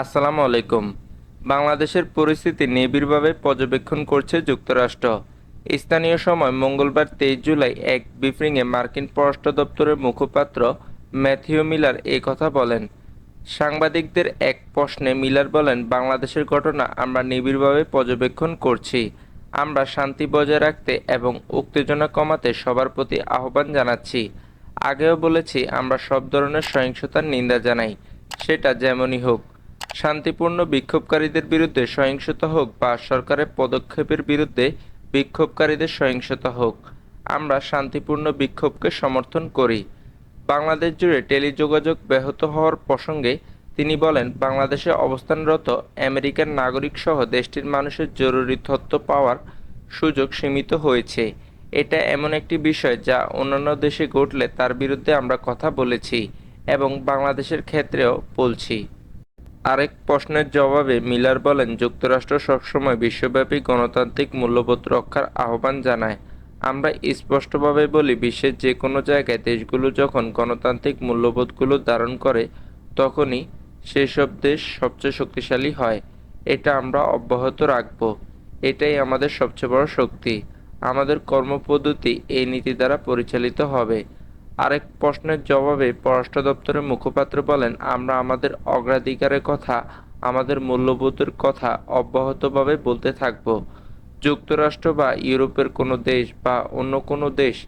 আসসালামু আলাইকুম। বাংলাদেশের পরিস্থিতি নিবিড়ভাবে পর্যবেক্ষণ করছে যুক্তরাষ্ট্র। স্থানীয় সময় মঙ্গলবার তেইশ জুলাই এক ব্রিফিংয়ে মার্কিন পররাষ্ট্র দপ্তরের মুখপাত্র ম্যাথিউ মিলার এ কথা বলেন। সাংবাদিকদের এক প্রশ্নে মিলার বলেন, বাংলাদেশের ঘটনা আমরা নিবিড়ভাবে পর্যবেক্ষণ করছি। আমরা শান্তি বজায় রাখতে এবং উত্তেজনা কমাতে সবার প্রতি আহ্বান জানাচ্ছি। আগেও বলেছি, আমরা সব ধরনের সহিংসতার নিন্দা জানাই। সেটা যেমনই হোক। শান্তিপূর্ণ বিক্ষোভকারীদের বিরুদ্ধে সহিংসতা হোক বা সরকারের পদক্ষেপের বিরুদ্ধে বিক্ষোভকারীদের সহিংসতা হোক, আমরা শান্তিপূর্ণ বিক্ষোভকে সমর্থন করি। বাংলাদেশ জুড়ে টেলিযোগাযোগ ব্যাহত হওয়ার প্রসঙ্গে তিনি বলেন, বাংলাদেশে অবস্থানরত আমেরিকান নাগরিক সহ দেশটির মানুষের জরুরি তথ্য পাওয়ার সুযোগ সীমিত হয়েছে। এটা এমন একটি বিষয় যা অন্যান্য দেশে ঘটলে তার বিরুদ্ধে আমরা কথা বলেছি এবং বাংলাদেশের ক্ষেত্রেও বলছি। আরেক প্রশ্নের জবাবে মিলার বলেন, যুক্তরাষ্ট্র সবসময় বিশ্বব্যাপী গণতান্ত্রিক মূল্যবোধ রক্ষার আহ্বান জানায়। আমরা স্পষ্টভাবে বলি, বিশ্বের যে কোনো জায়গায় দেশগুলো যখন গণতান্ত্রিক মূল্যবোধগুলো ধারণ করে, তখনই সেসব দেশ সবচেয়ে শক্তিশালী হয়। এটা আমরা অব্যাহত রাখব। এটাই আমাদের সবচেয়ে বড় শক্তি। আমাদের কর্মপদ্ধতি এই নীতি দ্বারা পরিচালিত হবে। আরেক প্রশ্নের জবাবে পররাষ্ট্র দপ্তরের মুখপাত্র বলেন, আমরা আমাদের অগ্রাধিকারের কথা, আমাদের মূল্যবোধের কথা অব্যাহতভাবে বলতে থাকব। যুক্তরাষ্ট্র বা ইউরোপের কোনো দেশ বা অন্য কোনো দেশ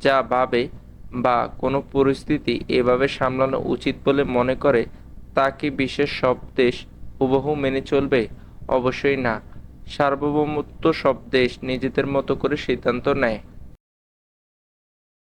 যা ভাবে বা কোনো পরিস্থিতি এভাবে সামলানো উচিত বলে মনে করে, তা কি বিশ্বের সব দেশ হুবহু মেনে চলবে? অবশ্যই না। সার্বভৌমত্ব সব দেশ নিজেদের মতো করে সিদ্ধান্ত নেয়।